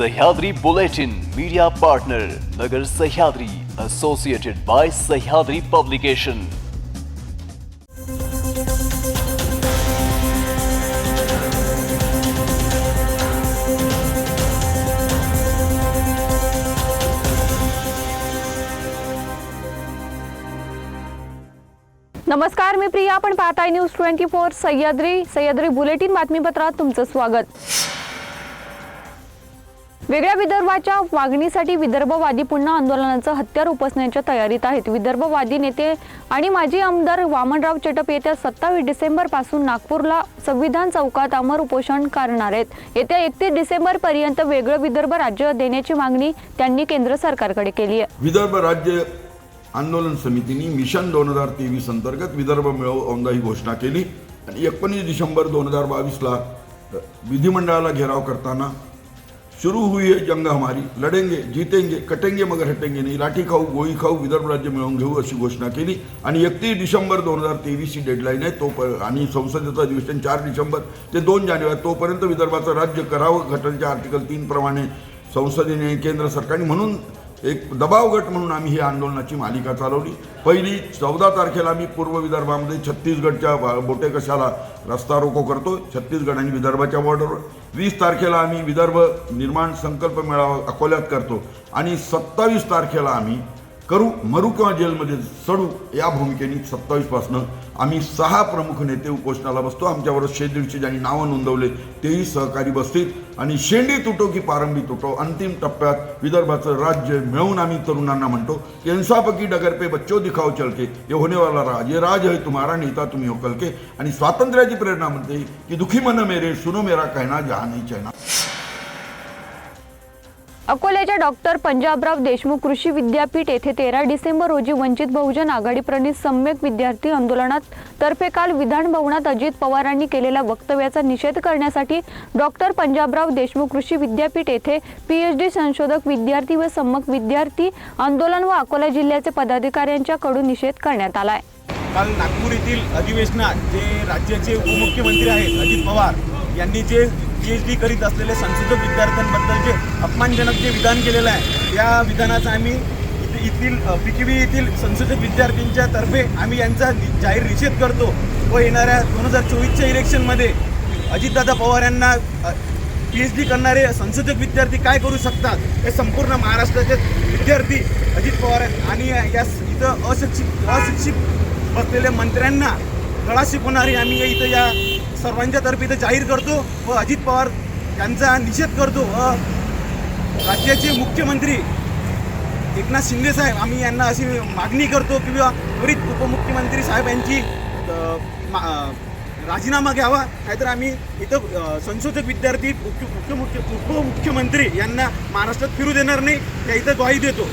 Sahyadri Bulletin media partner Nagar Sahyadri Associated by Sahyadri publication नमस्कार मी प्रिया. आपण पाहताय news twenty four Sahyadri Sahyadri bulletin बातमीपत्रात तुमचं स्वागत. वेगळ्या विदर्भाच्या मागणीसाठी विदर्भवादी पुन्हा आंदोलनाचं हत्यार उपसण्याच्या तयारीत आहेत. विदर्भवादी नेते आणि माजी आमदार वामनराव चटप येत्या सत्तावीस डिसेंबरपासून नागपूरला संविधान चौकात अमर उपोषण करणार आहेत. येत्या एकतीस डिसेंबरपर्यंत वेगळं विदर्भ राज्य देण्याची मागणी त्यांनी केंद्र सरकारकडे केली आहे. विदर्भ राज्य आंदोलन समितीने मिशन दोन हजार तेवीस अंतर्गत विदर्भ मिळव ही घोषणा केली आणि एकोणीस डिसेंबर दोन हजार बावीसला विधिमंडळाला घेराव करताना शुरू हुई है जंग हमारी। लढेंगे जीतेंगे कटेंगे मगर हटेंगे नाही। लाठी खाऊ गोळी खाऊ विदर्भ राज्य मिळवून घेऊ अशी घोषणा केली आणि एकतीस डिसेंबर दोन हजार तेवीस ही डेडलाईन आहे तो आणि संसदेचं अधिवेशन चार डिसेंबर ते दोन जानेवारी तोपर्यंत विदर्भाचं राज्य करावं घटनेच्या आर्टिकल तीन प्रमाणे संसदेने केंद्र सरकारने म्हणून एक दबाव गट म्हणून आम्ही ही आंदोलनाची मालिका चालवली. पहिली चौदा तारखेला आम्ही पूर्व विदर्भामध्ये छत्तीसगडच्या बा- बोटे कशाला रस्ता रोको करतो छत्तीसगड आणि विदर्भाच्या बॉर्डरवर वीस तारखेला आम्ही विदर्भ निर्माण संकल्प मेळावा अकोल्यात करतो. आणि सत्तावीस तारखेला आम्ही करू मरू किंवा जेलमध्ये सडू या भूमिकेने सत्तावीसपासनं आम्ही सहा प्रमुख नेते उपोषणाला बसतो. आमच्यावर शे दीडशे ज्यांनी नावं नोंदवले तेही सहकारी बसतील आणि शेंडी तुटो की पारंबी तुटो अंतिम टप्प्यात विदर्भाचं राज्य मिळवून आम्ही तरुणांना म्हणतो की इंसाफ डगर पे बच्चो दिखाओ चलके ये होने वाला राज हे राज है तुम्हारा नेता तुम्ही हो कलके आणि स्वातंत्र्याची प्रेरणा म्हणते की दुखी मन मेरे सुनो मेरा कहना जहा नाही चहना अकोल्याच्या डॉक्टर पंजाबराव देशमुख कृषी विद्यापीठ येथे तेरा डिसेंबर रोजी वंचित बहुजन आघाडी प्रणित सम्यक विद्यार्थी आंदोलनात तर्फे काल विधान भवनात अजित पवारांनी केलेल्या वक्तव्याचा निषेध करण्यासाठी डॉक्टर पंजाबराव देशमुख कृषी विद्यापीठ येथे पीएचडी संशोधक विद्यार्थी व सम्यक विद्यार्थी आंदोलन व अकोला जिल्ह्याचे पदाधिकाऱ्यांच्याकडून निषेध करण्यात आलाय. काल नागपूर येथील अधिवेशनात जे राज्याचे उपमुख्यमंत्री आहेत अजित पवार यांनी जे पी एच डी करीत असलेले संशोधक विद्यार्थ्यांबद्दल जे अपमानजनक जे विधान केलेलं आहे त्या विधानाचा आम्ही इथे येथील अ, पृथ्वी येथील संशोधक विद्यार्थ्यांच्या तर्फे आम्ही यांचा जाहीर निषेध करतो व येणाऱ्या दोन हजार चोवीसच्या इलेक्शनमध्ये अजितदादा पवार यांना पी एच डी करणारे संशोधक विद्यार्थी काय करू शकतात हे संपूर्ण महाराष्ट्राचे विद्यार्थी अजित पवार आणि या इथं अशिक्षित अशिक्षित बसलेल्या मंत्र्यांना कळा शिकवणारी आम्ही इथं या सर्वांच्या तर्फे इथं जाहीर करतो व अजित पवार यांचा निषेध करतो व राज्याचे मुख्यमंत्री एकनाथ शिंदे साहेब आम्ही यांना अशी मागणी करतो किंवा त्वरित उपमुख्यमंत्री साहेब यांची मा- राजीनामा घ्यावा. नाहीतर आम्ही इथं संशोधक विद्यार्थी मुख्य उपमुख्यमंत्री यांना महाराष्ट्रात फिरू देणार नाही. त्या इथं ग्वाही देतो.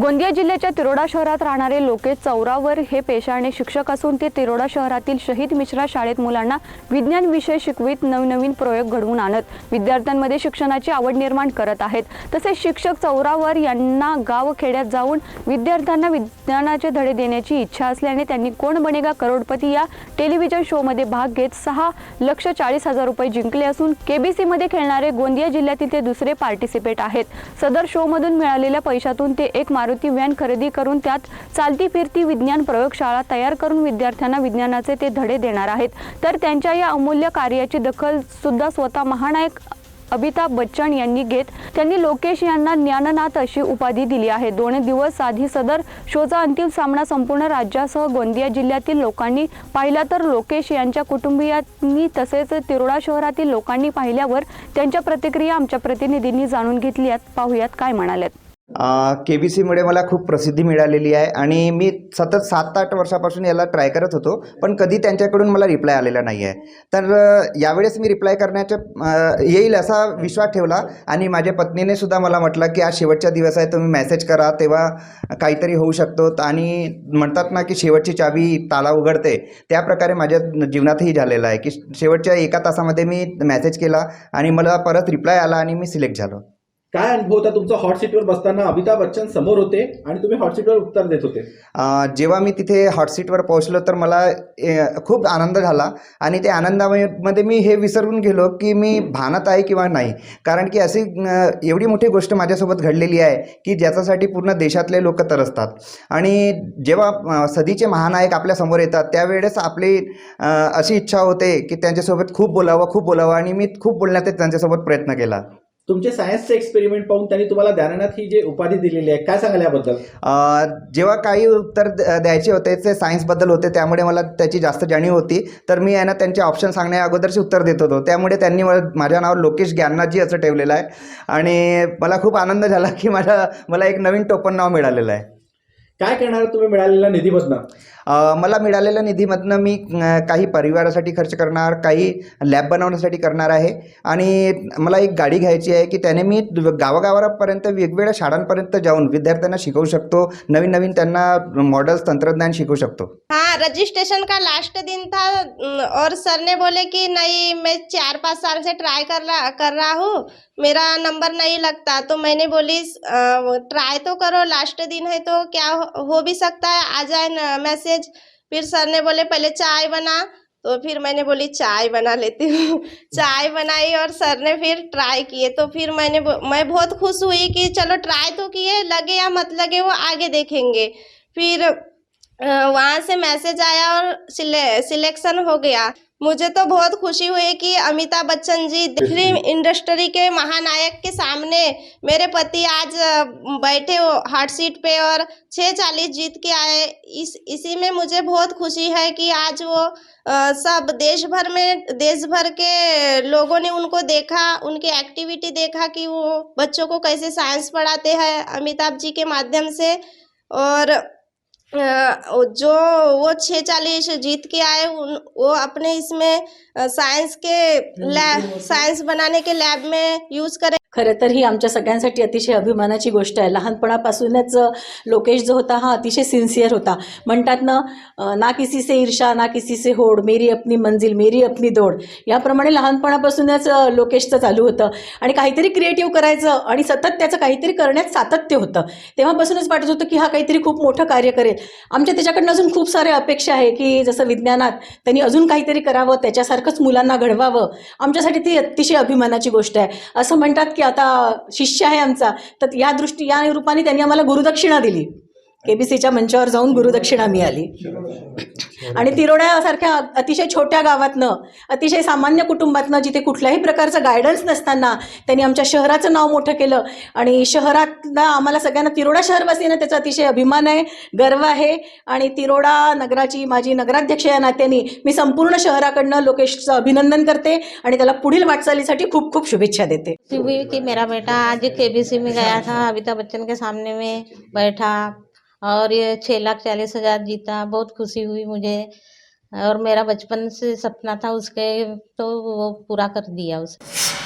गोंदिया जिल्ह्याच्या तिरोडा शहरात राहणारे लोकेश चौरावर हे पेशाने शिक्षक असून ते तिरोडा शहरातील शहीद मिश्रा शाळेत मुलांना विज्ञान विषय शिकवित नवनवीन प्रयोग घडवून आणत विद्यार्थ्यांमध्ये शिक्षणाची आवड निर्माण करत आहेत. तसेच शिक्षक चौरावर यांना गाव खेड्यात जाऊन विद्यार्थ्यांना विज्ञानाचे धडे देण्याची इच्छा असल्याने त्यांनी कोण बनेगा करोडपती या टेलिव्हिजन शोमध्ये भाग घेत सहा लक्ष चाळीस हजार रुपये जिंकले असून केबीसीमध्ये खेळणारे गोंदिया जिल्ह्यातील ते दुसरे पार्टिसिपेट आहेत. सदर शोमधून मिळालेल्या पैशातून ते एक मारुती व्हॅन खरेदी करून त्यात चालती फिरती विज्ञान प्रयोगशाळा तयार करून विद्यार्थ्यांना विज्ञानाचे ते धडे देणार आहेत. तर त्यांच्या या अमूल्य कार्याची दखल सुद्धा स्वतः महानायक अमिताभ बच्चन यांनी घेत त्यांनी लोकेश यांना ज्ञाननाथ अशी उपाधी दिली आहे. दोन दिवस आधी सदर शोचा अंतिम सामना संपूर्ण राज्यासह गोंदिया जिल्ह्यातील लोकांनी पाहिला. तर लोकेश यांच्या कुटुंबियांनी तसेच तिरोडा शहरातील लोकांनी पाहिल्यावर त्यांच्या प्रतिक्रिया आमच्या प्रतिनिधींनी जाणून घेतल्यात पाहुयात काय म्हणाल्यात के बी सीमुळे मला खूप प्रसिद्धी मिळालेली आहे आणि मी सतत सात आठ वर्षापासून याला ट्राय करत होतो पण कधी त्यांच्याकडून मला रिप्लाय आलेला नाही आहे तर यावेळेस मी रिप्लाय करण्याच्या येईल असा विश्वास ठेवला आणि माझ्या पत्नीने सुद्धा मला म्हटलं की आज शेवटचा दिवस आहे तुम्ही मेसेज करा तेव्हा काहीतरी होऊ शकतो. आणि म्हणतात ना की शेवटची चावी ताला उघडते. त्या प्रकारे माझ्या जीवनातही झालेलं आहे की शेवटच्या एका तासामध्ये मी मेसेज केला आणि मला परत रिप्लाय आला आणि मी सिलेक्ट झालो. काय अनुभव होता तुमचा हॉट सीटवर बसताना? अमिताभ बच्चन समोर होते आणि तुम्ही हॉट सीटवर उत्तर देत होते. जेव्हा मी तिथे हॉट सीटवर पोहोचलो तर मला ए, खूप आनंद झाला. आणि त्या आनंदामध्ये मी हे विसरून गेलो की मी भानात आहे किंवा नाही. कारण की अशी एवढी मोठी गोष्ट माझ्यासोबत घडलेली आहे की ज्याच्यासाठी पूर्ण देशातले लोक तरसतात. आणि जेव्हा सदीचे महानायक आपल्यासमोर येतात त्यावेळेस आपली अशी इच्छा होते की त्यांच्यासोबत खूप बोलावं खूप बोलावं. आणि मी खूप बोलण्याचा त्यांच्यासोबत प्रयत्न केला. तुमचे सायन्सचे एक्सपेरिमेंट पाहून त्यांनी तुम्हाला ज्ञाननाथ ही जे उपाधी दिलेली आहे काय सांगाल याबद्दल? जेव्हा काही उत्तर द- द्यायचे होते ते सायन्सबद्दल होते त्यामुळे मला त्याची जास्त जाणीव होती. तर मी यांना त्यांचे ऑप्शन सांगण्या अगोदरचे उत्तर देत होतो. त्यामुळे त्यांनी मला माझ्या नाव लोकेश ज्ञाननाथजी असं ठेवलेलं आहे. आणि मला खूप आनंद झाला की माझ्या मला एक नवीन टोपण नाव मिळालेलं आहे. काय करणार तुम्ही मिळालेल्या निधीमधनं? मला मिळालेल्या निधीमधनं मी काही परिवारासाठी खर्च करणार काही लॅब बनवण्यासाठी करणार आहे. आणि मला एक गाडी घ्यायची आहे की त्याने मी गावागावापर्यंत वेगवेगळ्या शाळांपर्यंत जाऊन विद्यार्थ्यांना शिकवू शकतो. नवीन नवीन त्यांना मॉडेल्स तंत्रज्ञान शिकवू शकतो. हाँ रजिस्ट्रेशन का लास्ट दिन था? और सर ने बोले कि नहीं मैं चार पाँच साल से ट्राई कर रहा कर रहा हूँ। मेरा नंबर नहीं लगता। तो मैंने बोली ट्राई तो करो लास्ट दिन है तो क्या हो, हो भी सकता है, आ जाए ना मैसेज। फिर सर ने बोले, पहले चाय बना। तो फिर मैंने बोली, चाय बना लेती हूँ। चाय बनाई और सर ने फिर ट्राई किए। तो फिर मैंने मैं बहुत खुश हुई कि चलो ट्राई तो किए, लगे या मत लगे वो आगे देखेंगे। फिर वहाँ से मैसेज आया और सिले, सिलेक्शन हो गया। मुझे तो बहुत खुशी हुई कि अमिताभ बच्चन जी फ़िल्म इंडस्ट्री के महानायक के सामने मेरे पति आज बैठे हो हॉट सीट पे और छः चालीस जीत के आए। इस इसी में मुझे बहुत खुशी है कि आज वो अ, सब देश भर में देश भर के लोगों ने उनको देखा उनकी एक्टिविटी देखा कि वो बच्चों को कैसे साइंस पढ़ाते हैं अमिताभ जी के माध्यम से। और जो वो छः चालीस जीत के आए उन वो अपने इसमें साइंस के लैब साइंस बनाने के लैब में यूज़ करें। खरं तर ही आमच्या सगळ्यांसाठी अतिशय अभिमानाची गोष्ट आहे. लहानपणापासूनच लोकेश जो होता हा अतिशय सिन्सिअर होता. म्हणतात ना ना किसी से ईर्षा ना किसी से होड मेरी अपनी मंजिल मेरी अपनी दौड. याप्रमाणे लहानपणापासूनच लोकेशचं चालू होतं. आणि काहीतरी क्रिएटिव्ह करायचं आणि सतत त्याचं काहीतरी करण्यात सातत्य होतं. तेव्हापासूनच वाटत होतं की हा काहीतरी खूप मोठं कार्य करेल. आमच्या त्याच्याकडनं अजून खूप साऱ्या अपेक्षा आहे की जसं विज्ञानात त्यांनी अजून काहीतरी करावं त्याच्यासारखंच मुलांना घडवावं. आमच्यासाठी ती अतिशय अभिमानाची गोष्ट आहे. असं म्हणतात की आता शिष्य आहे आमचा तर या दृष्टी या रूपाने त्यांनी आम्हाला गुरुदक्षिणा दिली. केबीसीच्या मंचावर जाऊन गुरुदक्षिणा मिळाली आणि तिरोड्यासारख्या अतिशय छोट्या गावातनं अतिशय सामान्य कुटुंबातनं जिथे कुठल्याही प्रकारचं गायडन्स नसताना त्यांनी आमच्या शहराचं नाव मोठं केलं. आणि शहरातला आम्हाला सगळ्यांना तिरोडा शहरवासीनं त्याचा अतिशय अभिमान आहे गर्व आहे. आणि तिरोडा नगराची माझी नगराध्यक्ष या नात्याने मी संपूर्ण शहराकडनं लोकेशचं अभिनंदन करते आणि त्याला पुढील वाटचालीसाठी खूप खूप शुभेच्छा देते. की मेरा बेटा आज केबीसी में गया था अमिताभ बच्चन के सामने में बैठा. और ये छः लाख चालीस हजार जीता बहुत खुशी हुई मुझे। और मेरा बचपन से सपना था उसके तो वो पूरा कर दिया उसने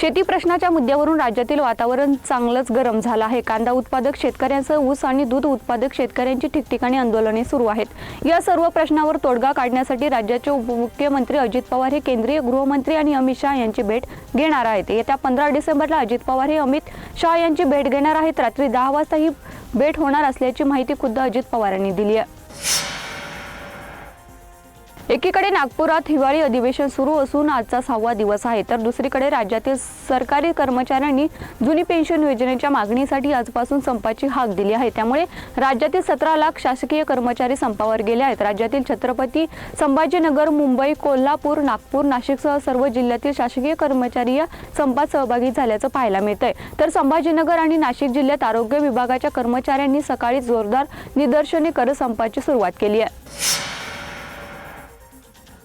शेती प्रश्नाच्या मुद्द्यावरून राज्यातील वातावरण चांगलंच गरम झालं आहे. कांदा उत्पादक शेतकऱ्यांसह ऊस आणि दूध उत्पादक शेतकऱ्यांची ठिकठिकाणी आंदोलने सुरू आहेत. या सर्व प्रश्नावर तोडगा काढण्यासाठी राज्याचे उपमुख्यमंत्री अजित पवार हे केंद्रीय गृहमंत्री आणि अमित शहा यांची भेट घेणार आहेत. येत्या पंधरा डिसेंबरला अजित पवार हे अमित शहा यांची भेट घेणार आहेत. रात्री दहा वाजता ही भेट होणार असल्याची माहिती खुद्द अजित पवार यांनी दिली आहे. एकीकडे नागपुरात हिवाळी अधिवेशन सुरू असून आजचा सहावा दिवस आहे तर दुसरीकडे राज्यातील सरकारी कर्मचाऱ्यांनी जुनी पेन्शन योजनेच्या मागणीसाठी आजपासून संपाची हाक दिली आहे. त्यामुळे राज्यातील सतरा लाख शासकीय कर्मचारी संपावर गेले आहेत. राज्यातील छत्रपती संभाजीनगर मुंबई कोल्हापूर नागपूर नाशिकसह सर्व जिल्ह्यातील शासकीय कर्मचारी या संपात सहभागी झाल्याचं पाहायला मिळतंय. तर संभाजीनगर आणि नाशिक जिल्ह्यात आरोग्य विभागाच्या कर्मचाऱ्यांनी सकाळी जोरदार निदर्शने करत संपाची सुरुवात केली आहे.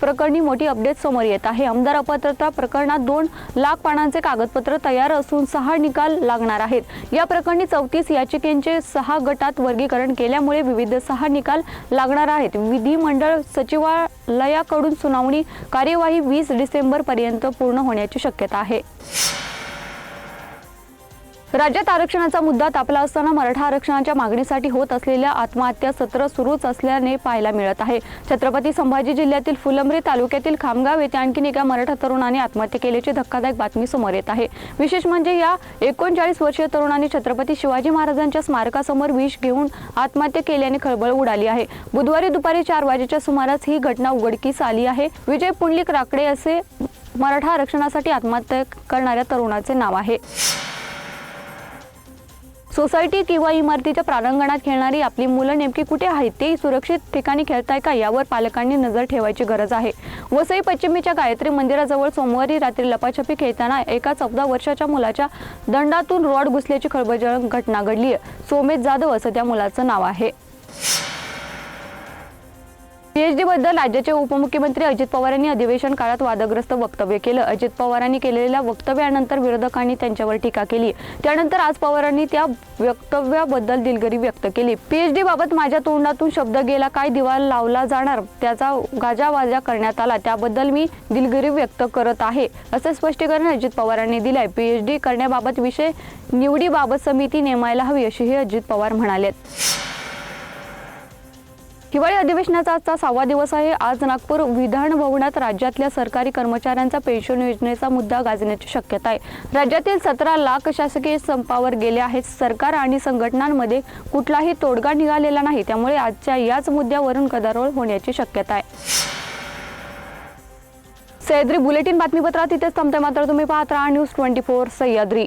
प्रकरणी मोठी अपडेट समोर येत आहे. आमदार अपात्रता प्रकरणात दोन लाख पानांचे कागदपत्र तयार असून सहा निकाल लागणार आहेत. या प्रकरणी चौतीस याचिकेंचे सहा गटात वर्गीकरण केल्यामुळे विविध सहा निकाल लागणार आहेत. विधिमंडळ सचिवालयाकडून सुनावणी कार्यवाही वीस डिसेंबर पर्यंत पूर्ण होण्याची शक्यता आहे. राज्यात आरक्षणाचा मुद्दा तापला असताना मराठा आरक्षणाच्या मागणीसाठी होत असलेल्या आत्महत्या सत्र सुरूच असल्याने पाहायला मिळत आहे. छत्रपती संभाजी जिल्ह्यातील फुलंब्री तालुक्यातील खामगाव येथे आणखीन एका मराठा तरुणाने आत्महत्या केल्याची धक्कादायक बातमी समोर येत आहे. विशेष म्हणजे या एकोणचाळीस वर्षीय तरुणाने छत्रपती शिवाजी महाराजांच्या स्मारकासमोर विष घेऊन आत्महत्या केल्याने खळबळ उडाली आहे. बुधवारी दुपारी चार वाजेच्या सुमारास ही घटना उघडकीस आली आहे. विजय पुंडलिक राकडे असे मराठा आरक्षणासाठी आत्महत्या करणाऱ्या तरुणाचे नाव आहे. सोसायटी किंवा इमारतीच्या प्रांगणात खेळणारी आपली मुलं नेमकी कुठे आहेत? ते सुरक्षित ठिकाणी खेळताय का? यावर पालकांनी नजर ठेवायची गरज आहे. वसई पश्चिमेच्या गायत्री मंदिराजवळ सोमवारी रात्री लपाछपी खेळताना एका चौदा वर्षाच्या मुलाच्या दंडातून रॉड घुसल्याची खळबळजनक घटना घडली आहे सोमेश जाधव असं त्या मुलाचं नाव आहे. पीएचडी बद्दल राज्याचे उपमुख्यमंत्री अजित पवार यांनी अधिवेशन काळात वादग्रस्त वक्तव्य केलं. अजित पवारांनी केलेल्या वक्तव्यानंतर विरोधकांनी त्यांच्यावर टीका केली. त्यानंतर आज पवारांनी त्या वक्तव्याबद्दल दिलगिरी व्यक्त केली. पीएचडी बाबत माझ्या तोंडातून शब्द गेला काय दिवा लावला जाणार त्याचा गाजावाजा करण्यात आला त्याबद्दल मी दिलगिरी व्यक्त करत आहे असं स्पष्टीकरण अजित पवारांनी दिले आहे पीएचडी करण्याबाबत विषय निवडीबाबत समिती नेमायला हवी अशीही अजित पवार म्हणालेत. हिवाळी अधिवेशनाचा आजचा सहावा दिवस आहे. आज नागपूर विधान भवनात राज्यातल्या सरकारी कर्मचाऱ्यांचा पेन्शन योजनेचा मुद्दा गाजण्याची शक्यता आहे. राज्यातील सतरा लाख शासकीय संपावर गेले आहेत. सरकार आणि संघटनांमध्ये कुठलाही तोडगा निघालेला नाही. त्यामुळे आजच्या याच मुद्द्यावरून गदारोळ होण्याची शक्यता आहे. सह्याद्री बुलेटिन बातमीपत्रात इथेच थांबते मात्र तुम्ही पाहत राहा न्यूज ट्वेंटी फोर सह्याद्री.